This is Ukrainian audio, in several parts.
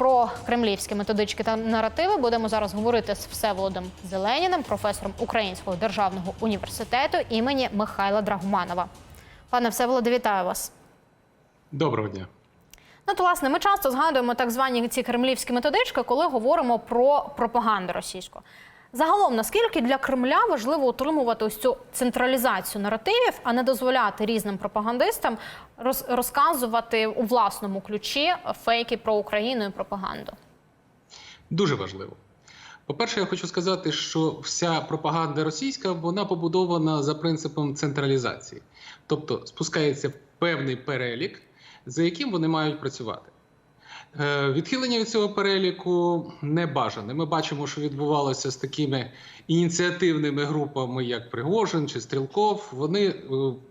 про кремлівські методички та наративи будемо зараз говорити з Всеволодом Зеленіним, професором Українського державного університету імені Михайла Драгуманова. Пане Всеволоде, вітаю вас. Доброго дня. Ну, то, власне, ми часто згадуємо так звані ці кремлівські методички, коли говоримо про пропаганду російську. Загалом, наскільки для Кремля важливо утримувати ось цю централізацію наративів, а не дозволяти різним пропагандистам роз- розказувати у власному ключі фейки про Україну і пропаганду? Дуже важливо. По-перше, я хочу сказати, що вся пропаганда російська вона побудована за принципом централізації. Тобто спускається певний перелік, за яким вони мають працювати. Е, Відхилення від цього переліку не бажане. Ми бачимо, що відбувалося з такими ініціативними групами, як Пригожин чи Стрілков. Вони е,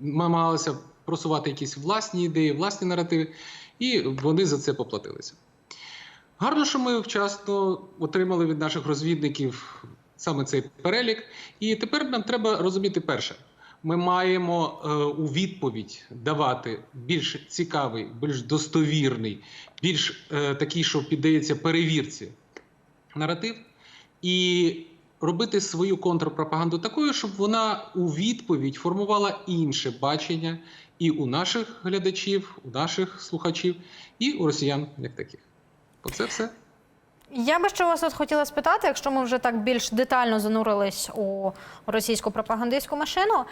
намагалися просувати якісь власні ідеї, власні наративи, і вони за це поплатилися. Гарно, що ми вчасно отримали від наших розвідників саме цей перелік. І тепер нам треба розуміти перше. Ми маємо е, у відповідь давати більш цікавий, більш достовірний, більш е, такий, що піддається перевірці наратив, і робити свою контрпропаганду такою, щоб вона у відповідь формувала інше бачення і у наших глядачів, у наших слухачів, і у росіян як таких. Оце все. Я би ще вас от хотіла спитати, якщо ми вже так більш детально занурились у російську пропагандистську машину.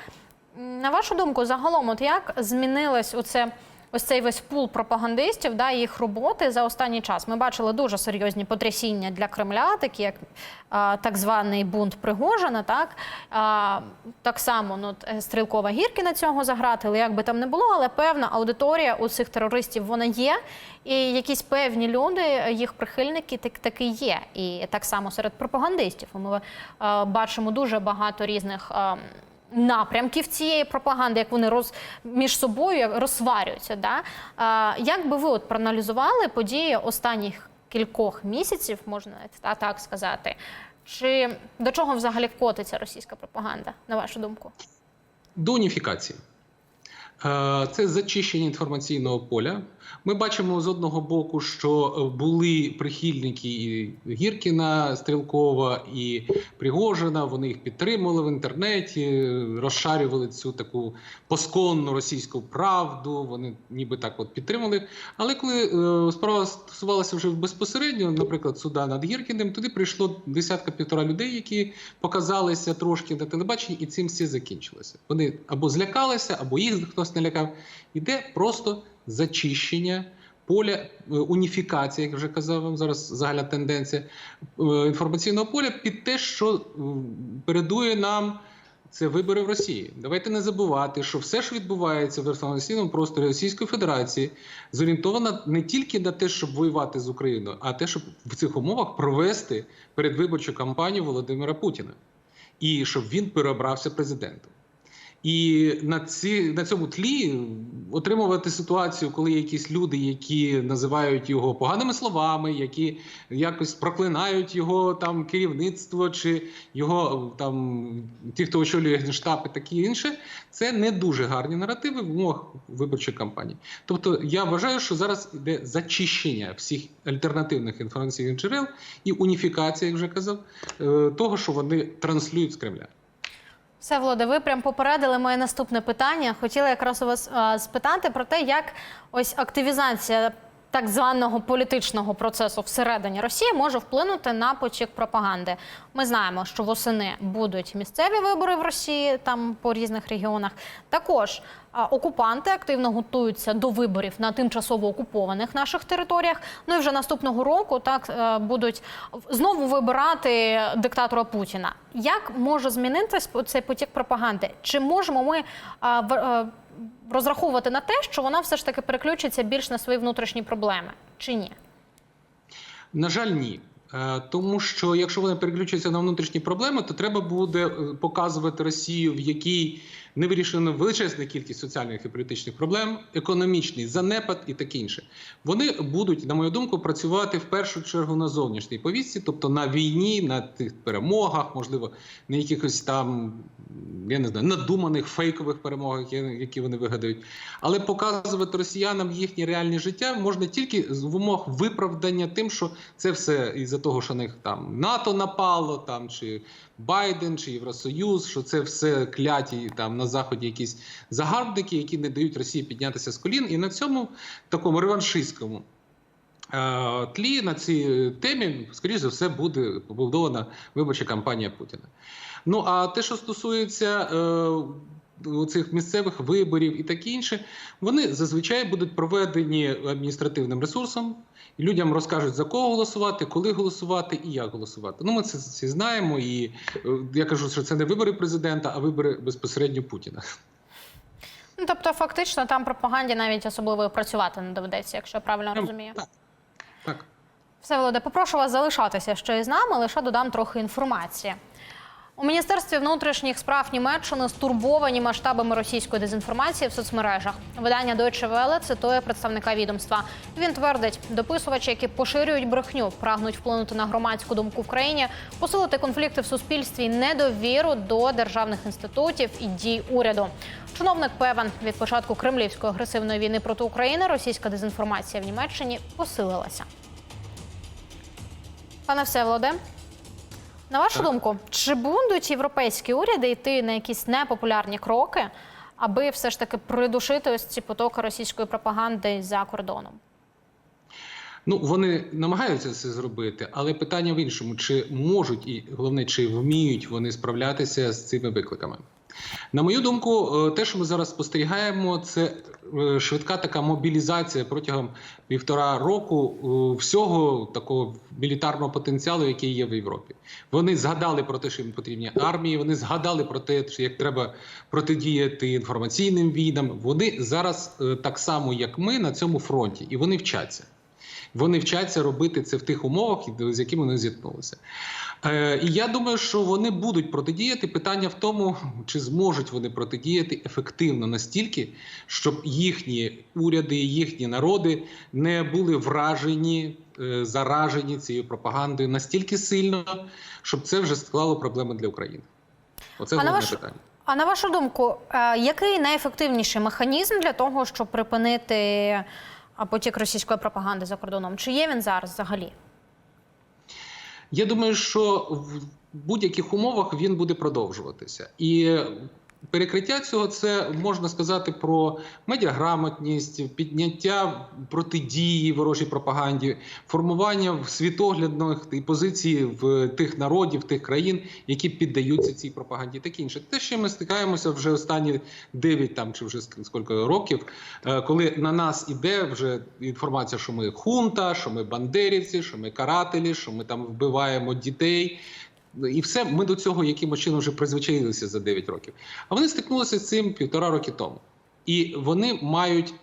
На вашу думку, загалом, от як змінилось оце, ось цей весь пул пропагандистів, да, їх роботи за останній час? Ми бачили дуже серйозні потрясіння для Кремля, такі як а, так званий бунт Пригожина, так, а, так само ну, е, Стрілкова Гіркіна цього загратили, як би там не було, але певна аудиторія у цих терористів вона є. І якісь певні люди, їх прихильники, так таки є. І так само серед пропагандистів. Ми е, бачимо дуже багато різних. е, Напрямків цієї пропаганди, як вони роз між собою розсварюються. Да? А, як би ви от проаналізували події останніх кількох місяців, можна та так сказати, чи до чого взагалі котиться російська пропаганда, на вашу думку? До уніфікації. Е, Це зачищення інформаційного поля. Ми бачимо з одного боку, що е, були прихильники Гіркіна, Стрілкова і Пригожина. Вони їх підтримували в інтернеті, розшарювали цю таку посконну російську правду. Вони ніби так от підтримали. Але коли е, справа стосувалася вже безпосередньо, наприклад, суда над Гіркіним, туди прийшло десятка півтора людей, які показалися трошки на телебаченні, і цим все закінчилося. Вони або злякалися, або їх хтось не лякав. Іде просто зачищення поля, е, уніфікація, як вже казав вам зараз загальна тенденція е, інформаційного поля під те, що е, передує нам. Це вибори в Росії. Давайте не забувати, що все, що відбувається в інформаційному просторі Російської Федерації, зорієнтовано не тільки на те, щоб воювати з Україною, а те, щоб в цих умовах провести передвиборчу кампанію Володимира Путіна і щоб він переобрався президентом. І на ці на цьому тлі отримувати ситуацію, коли якісь люди, які називають його поганими словами, які якось проклинають його там керівництво чи його там ті, хто очолює генштаб і таке інше, це не дуже гарні наративи в умовах виборчої кампанії. Тобто я вважаю, що зараз йде зачищення всіх альтернативних інформаційних джерел і уніфікація, як вже казав, е, того, що вони транслюють з Кремля. Все, Володе, ви прям попередили моє наступне питання. Хотіла якраз у вас а, спитати про те, як ось активізація так званого політичного процесу всередині Росії може вплинути на потік пропаганди. Ми знаємо, що восени будуть місцеві вибори в Росії, там по різних регіонах. Також окупанти активно готуються до виборів на тимчасово окупованих наших територіях. Ну і вже наступного року так е, будуть знову вибирати диктатора Путіна. Як може змінитися цей потік пропаганди? Чи можемо ми е, розраховувати на те, що вона все ж таки переключиться більш на свої внутрішні проблеми, чи ні? На жаль, ні. Е, Тому що якщо вони переключаться на внутрішні проблеми, то треба буде показувати Росію, в якій не вирішена величезна кількість соціальних і політичних проблем, економічний занепад і таке інше. Вони будуть, на мою думку, працювати в першу чергу на зовнішній повістці, тобто на війні, на тих перемогах, можливо, на якихось там я не знаю, надуманих фейкових перемогах, які вони вигадають. Але показувати росіянам їхнє реальне життя можна тільки з- умовах виправдання тим, що це все із-за того, що них там НАТО напало, там чи Байден, чи Євросоюз, що це все кляті там на заході якісь загарбники, які не дають Росії піднятися з колін. І на цьому такому реваншистському е, тлі на цій темі, скоріш за все, буде побудована виборча кампанія Путіна. Ну а те, що стосується е, цих місцевих виборів і таке інше, вони зазвичай будуть проведені адміністративним ресурсом. І людям розкажуть за кого голосувати, коли голосувати і як голосувати. Ну, ми це всі знаємо. І е, я кажу, що це не вибори президента, а вибори безпосередньо Путіна. Ну, тобто, фактично, там пропаганді навіть особливо працювати не доведеться, якщо я правильно розумію. Так. так. Все, Володе, попрошу вас залишатися ще із нами, лише додам трохи інформації. У Міністерстві внутрішніх справ Німеччини стурбовані масштабами російської дезінформації в соцмережах. Видання Deutsche Welle цитує представника відомства. Він твердить, дописувачі, які поширюють брехню, прагнуть вплинути на громадську думку в країні, посилити конфлікти в суспільстві, і недовіру до державних інститутів і дій уряду. Чиновник певен, від початку кремлівської агресивної війни проти України російська дезінформація в Німеччині посилилася. Пане Всеволоде, на вашу думку, чи будуть європейські уряди йти на якісь непопулярні кроки, аби все ж таки придушити ось ці потоки російської пропаганди за кордоном? Ну, вони намагаються це зробити, але питання в іншому: чи можуть і головне, чи вміють вони справлятися з цими викликами? На мою думку, е, те, що ми зараз спостерігаємо, це е, швидка така мобілізація протягом півтора року е, всього такого мілітарного потенціалу, який є в Європі. Вони згадали про те, що їм потрібні армії. Вони згадали про те, як треба протидіяти інформаційним війнам. Вони зараз так само, як ми, на цьому фронті, і вони вчаться. Вони вчаться робити це в тих умовах, з якими вони зіткнулися. Е, і я думаю, що вони будуть протидіяти. Питання в тому, чи зможуть вони протидіяти ефективно настільки, щоб їхні уряди, їхні народи не були вражені, е, заражені цією пропагандою настільки сильно, щоб це вже склало проблеми для України. Оце головне ваш- питання. А на вашу думку, е, який найефективніший механізм для того, щоб припинити е, потік російської пропаганди за кордоном? Чи є він зараз взагалі? Я думаю, що в будь-яких умовах він буде продовжуватися. І перекриття цього це можна сказати про медіаграмотність, підняття протидії ворожій пропаганді, формування світоглядних і позиції в тих народів, тих країн, які піддаються цій пропаганді, таке інше. Те, що ми стикаємося вже останні 9 там чи вже ск- скільки років, е, коли на нас іде вже інформація, що ми хунта, що ми бандерівці, що ми карателі, що ми там вбиваємо дітей. І все ми до цього якимось чином вже призвичаїлися за 9 років. А вони стикнулися з цим півтора роки тому. І вони мають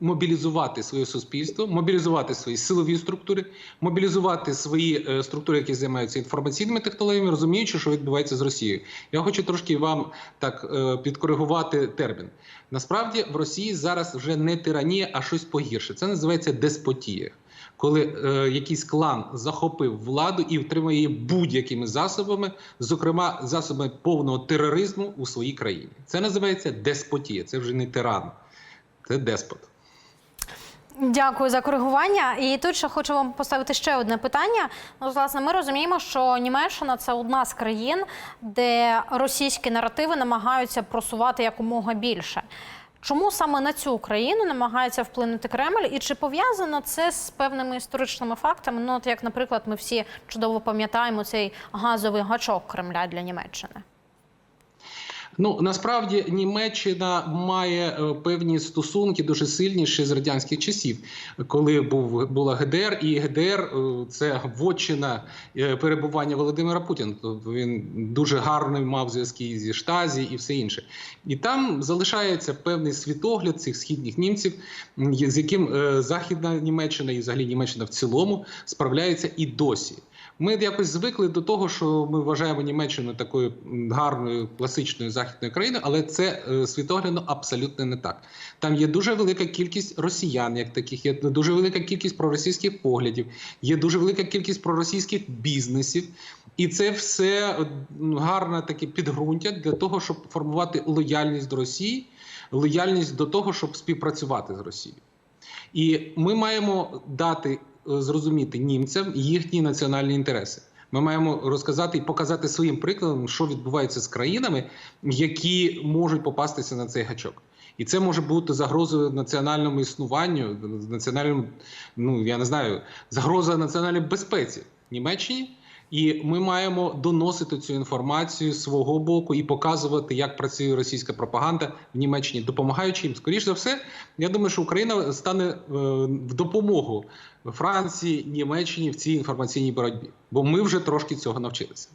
мобілізувати своє суспільство, мобілізувати свої силові структури, мобілізувати свої е, структури, які займаються інформаційними технологіями, розуміючи, що відбувається з Росією. Я хочу трошки вам так е, підкоригувати термін. Насправді в Росії зараз вже не тиранія, а щось погірше. Це називається деспотія. Коли е, якийсь клан захопив владу і втримує її будь-якими засобами, зокрема засобами повного тероризму у своїй країні. Це називається деспотія. Це вже не тиран, це деспот. Дякую за коригування. І тут ще хочу вам поставити ще одне питання. Ну, власне, ми розуміємо, що Німеччина це одна з країн, де російські наративи намагаються просувати якомога більше. Чому саме на цю країну намагається вплинути Кремль, і чи пов'язано це з певними історичними фактами? Ну, от як, наприклад, ми всі чудово пам'ятаємо цей газовий гачок Кремля для Німеччини? Ну насправді Німеччина має е, певні стосунки дуже сильні ще з радянських часів, коли був була ГДР, і ГДР е, це вотчина е, перебування Володимира Путіна. Тобто він дуже гарний мав зв'язки зі Штазі і все інше. І там залишається певний світогляд цих східних німців, з яким Західна Німеччина і взагалі Німеччина в цілому справляється і досі. Ми якось звикли до того, що ми вважаємо Німеччину такою гарною класичною західною країною, але це е, світоглядно абсолютно не так. Там є дуже велика кількість росіян, як таких, є дуже велика кількість проросійських поглядів, є дуже велика кількість проросійських бізнесів, і це все е, гарне таке підґрунтя для того, щоб формувати лояльність до Росії, лояльність до того, щоб співпрацювати з Росією. І ми маємо дати зрозуміти німцям їхні національні інтереси. Ми маємо розказати і показати своїм прикладом, що відбувається з країнами, які можуть попастися на цей гачок. І це може бути загрозою національному існуванню, національному, ну я не знаю, загроза національній безпеці Німеччині. І ми маємо доносити цю інформацію з свого боку і показувати, як працює російська пропаганда в Німеччині, допомагаючи їм. Скоріше за все, я думаю, що Україна стане е, в допомогу Франції, Німеччині в цій інформаційній боротьбі, бо ми вже трошки цього навчилися.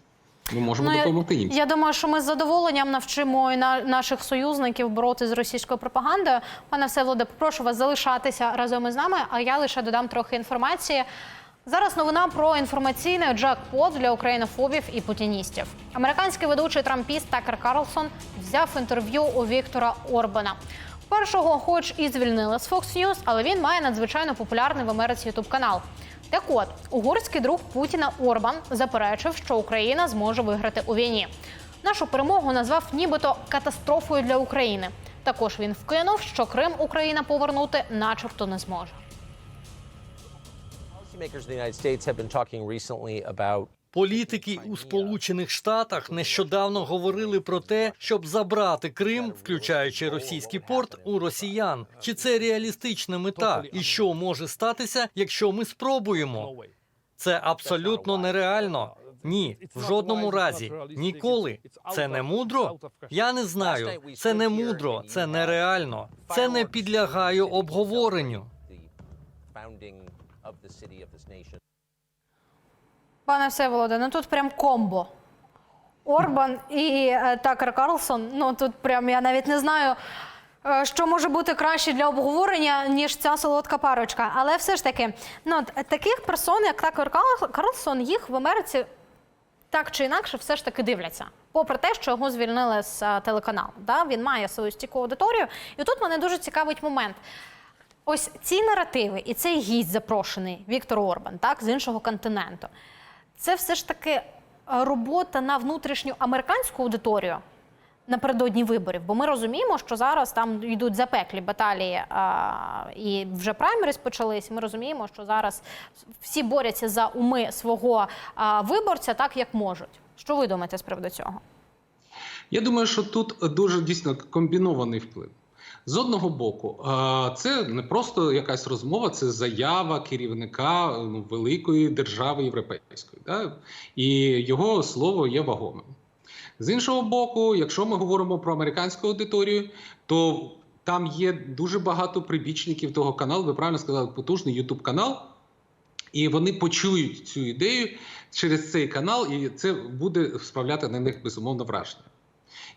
Ми можемо Ну, допомогти німцям. Я думаю, що ми з задоволенням навчимо і на наших союзників боротися з російською пропагандою. Пане Всеволоде, попрошу вас залишатися разом із нами, а я лише додам трохи інформації. Зараз новина про інформаційний джекпот для українофобів і путіністів. Американський ведучий трампіст Такер Карлсон взяв інтерв'ю у Віктора Орбана. Першого, хоч і звільнили з Fox News, але він має надзвичайно популярний в Америці ютуб канал. Так от, угорський друг Путіна Орбан заперечив, що Україна зможе виграти у війні. Нашу перемогу назвав нібито катастрофою для України. Також він вкинув, що Крим Україна повернути, начебто, не зможе. Політики у Сполучених Штатах нещодавно говорили про те, щоб забрати Крим, включаючи російський порт, у росіян. Чи це реалістична мета? І що може статися, якщо ми спробуємо? Це абсолютно нереально. Ні, в жодному разі, ніколи. Це не мудро. Я не знаю. Це не мудро, це нереально. Це не підлягає обговоренню. Of the city of this nation. Пане Всеволоде, ну тут прям комбо. Орбан і е, Такер Карлсон. Ну тут прям я навіть не знаю, е, що може бути краще для обговорення, ніж ця солодка парочка. Але все ж таки, ну таких персон, як Такер Карлсон, їх в Америці так чи інакше все ж таки дивляться. Попри те, що його звільнили з е, телеканалу. Да? Він має свою стійку аудиторію. І тут мене дуже цікавить момент. Ось ці наративи і цей гість запрошений Віктор Орбан, так, з іншого континенту. Це все ж таки е, робота на внутрішню американську аудиторію напередодні виборів. Бо ми розуміємо, що зараз там йдуть запеклі баталії а, і вже праймерис почались. Ми розуміємо, що зараз всі борються за уми свого а, виборця так, як можуть. Що ви думаєте з приводу цього? Я думаю, що тут дуже дійсно комбінований вплив. З одного боку, це не просто якась розмова, це заява керівника великої держави європейської, і його слово є вагомим. З іншого боку, якщо ми говоримо про американську аудиторію, то там є дуже багато прибічників того каналу. Ви правильно сказали, потужний Ютуб канал. І вони почують цю ідею через цей канал, і це буде справляти на них безумовно враження.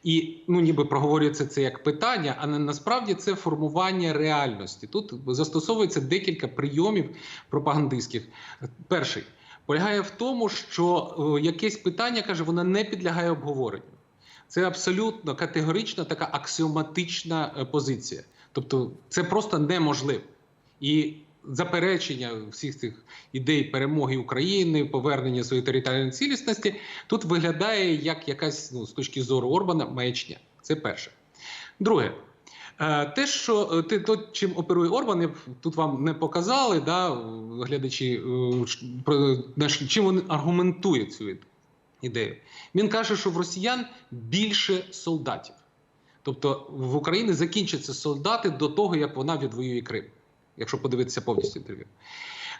І ну, ніби проговорюється це як питання, а насправді це формування реальності. Тут застосовується декілька прийомів пропагандистських. Перший полягає в тому, що е, якесь питання каже, воно не підлягає обговоренню. Це абсолютно категорична така аксіоматична е, позиція. Тобто, це просто неможливо. І заперечення всіх цих ідей перемоги України, повернення своєї територіальної цілісності тут виглядає як якась ну, з точки зору Орбана маячня. Це перше. Друге. Е, Те, що е, те, то, чим оперує Орбан, я тут вам не показали, да, глядачі, е, чим він аргументує цю ідею. Він каже, що в росіян більше солдатів. Тобто в Україні закінчаться солдати до того, як вона відвоює Крим, якщо подивитися повністю інтерв'ю.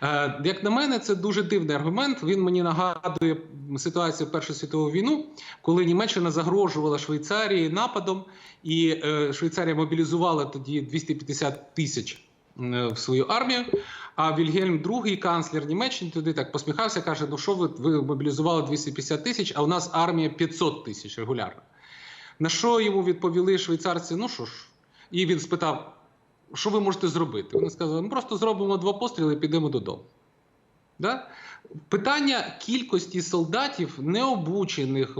Е, Як на мене, це дуже дивний аргумент. Він мені нагадує ситуацію Першу світову війну, коли Німеччина загрожувала Швейцарії нападом, і е, Швейцарія мобілізувала тоді 250 тисяч е, в свою армію. А Вільгельм II, канцлер Німеччини, туди так посміхався, каже: Ну що ви, ви мобілізували 250 тисяч, а у нас армія 500 тисяч регулярно. На що йому відповіли швейцарці? Ну що ж, і він спитав: що ви можете зробити? Вони сказали: ми просто зробимо два постріли і підемо додому. Да? Питання кількості солдатів необучених, е,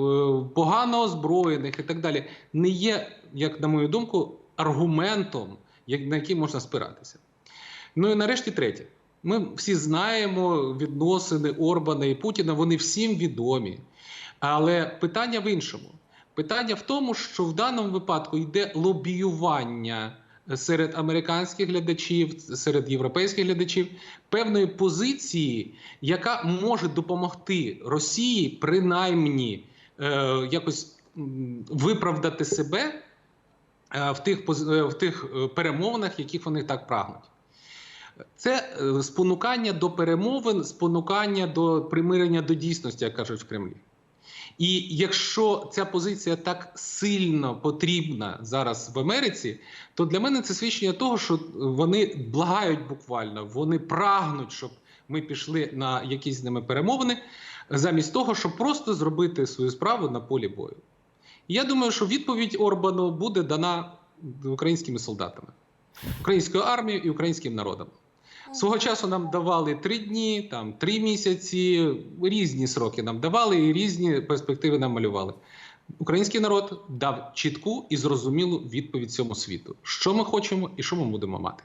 погано озброєних і так далі не є, як на мою думку, аргументом, на який можна спиратися. Ну і нарешті третє. Ми всі знаємо відносини Орбана і Путіна, вони всім відомі. Але питання в іншому. Питання в тому, що в даному випадку йде лобіювання серед американських глядачів, серед європейських глядачів певної позиції, яка може допомогти Росії принаймні е, якось виправдати себе е, в тих, е, в тих е, перемовинах, яких вони так прагнуть. Це спонукання до перемовин, спонукання до примирення до дійсності, як кажуть в Кремлі. І якщо ця позиція так сильно потрібна зараз в Америці, то для мене це свідчення того, що вони благають буквально, вони прагнуть, щоб ми пішли на якісь з ними перемовини, замість того, щоб просто зробити свою справу на полі бою. І я думаю, що відповідь Орбану буде дана українськими солдатами, українською армією і українським народом. Свого часу нам давали три дні, там три місяці, різні сроки нам давали і різні перспективи нам малювали. Український народ дав чітку і зрозумілу відповідь цьому світу, що ми хочемо і що ми будемо мати.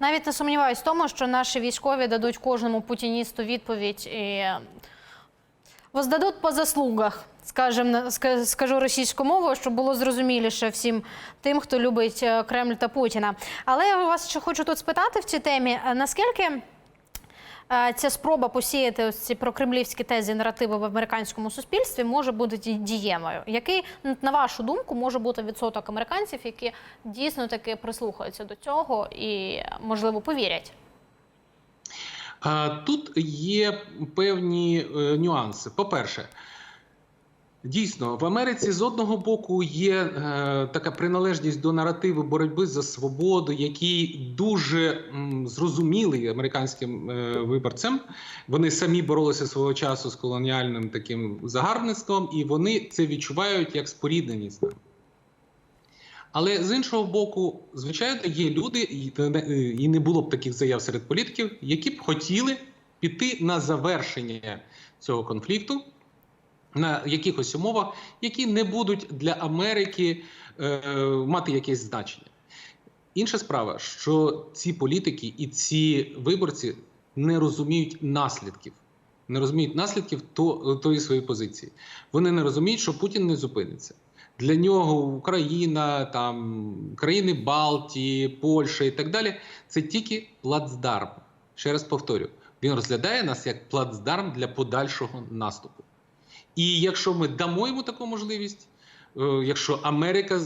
Навіть не сумніваюсь в тому, що наші військові дадуть кожному путіністу відповідь і воздадуть по заслугах, скажем, скажу російською мовою, щоб було зрозуміліше всім тим, хто любить е, Кремль та Путіна. Але я вас ще хочу тут спитати в цій темі, е, наскільки. е, Ця спроба посіяти ось ці прокремлівські тези наративи в американському суспільстві може бути ді- діємою. Який, на вашу думку, може бути відсоток американців, які дійсно таки прислухаються до цього і, можливо, повірять? Тут є певні нюанси. По-перше, дійсно, в Америці з одного боку є е, така приналежність до наративу боротьби за свободу, який дуже м, зрозумілий американським е, виборцям. Вони самі боролися свого часу з колоніальним таким загарбництвом, і вони це відчувають як спорідненість. з нами. Але з іншого боку, звичайно, є люди, і не було б таких заяв серед політиків, які б хотіли піти на завершення цього конфлікту на якихось умовах, які не будуть для Америки е, мати якесь значення. Інша справа, що ці політики і ці виборці не розуміють наслідків. Не розуміють наслідків то, тої своєї позиції. Вони не розуміють, що Путін не зупиниться. Для нього Україна, там країни Балтії, Польща і так далі це тільки плацдарм. Ще раз повторю, він розглядає нас як плацдарм для подальшого наступу. І якщо ми дамо йому таку можливість, е, якщо Америка е,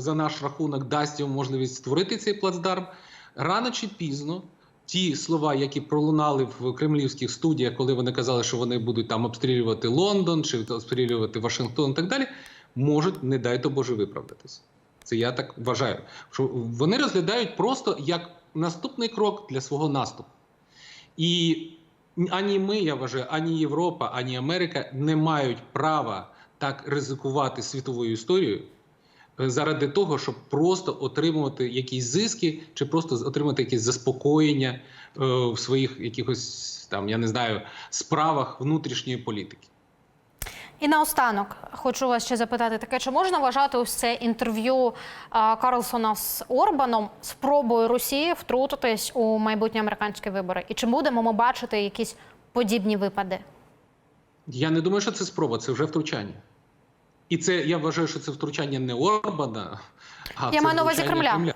за наш рахунок дасть йому можливість створити цей плацдарм, рано чи пізно ті слова, які пролунали в кремлівських студіях, коли вони казали, що вони будуть там обстрілювати Лондон чи обстрілювати Вашингтон і так далі, можуть, не дай то Боже, виправдатися. Це я так вважаю. Що вони розглядають просто як наступний крок для свого наступу. І ані ми, я вважаю, ані Європа, ані Америка не мають права так ризикувати світовою історією е, заради того, щоб просто отримувати якісь зиски, чи просто отримати якесь заспокоєння е, в своїх якихось там, я не знаю, справах внутрішньої політики. І наостанок хочу вас ще запитати таке: чи можна вважати ось це інтерв'ю Карлсона з Орбаном спробою Росії втрутитись у майбутні американські вибори? І чи будемо ми бачити якісь подібні випади? Я не думаю, що це спроба, це вже втручання. І це я вважаю, що це втручання не Орбана, а Я це маю на увазі втручання Кремля.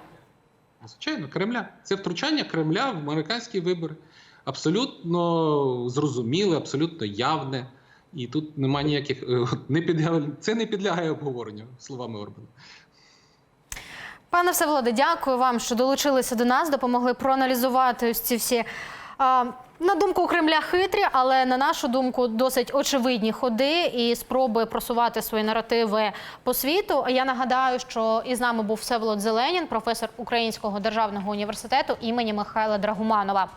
Звичайно, Кремля. Це втручання Кремля в американські вибори. Абсолютно зрозуміле, абсолютно явне. І тут немає ніяких е, не підлягає, це не підлягає обговоренню словами Орбана. Пане Всеволоде, дякую вам, що долучилися до нас, допомогли проаналізувати ось ці всі на думку Кремля хитрі, але на нашу думку досить очевидні ходи і спроби просувати свої наративи по світу. Я нагадаю, що із нами був Всеволод Зеленін, професор Українського державного університету імені Михайла Драгуманова.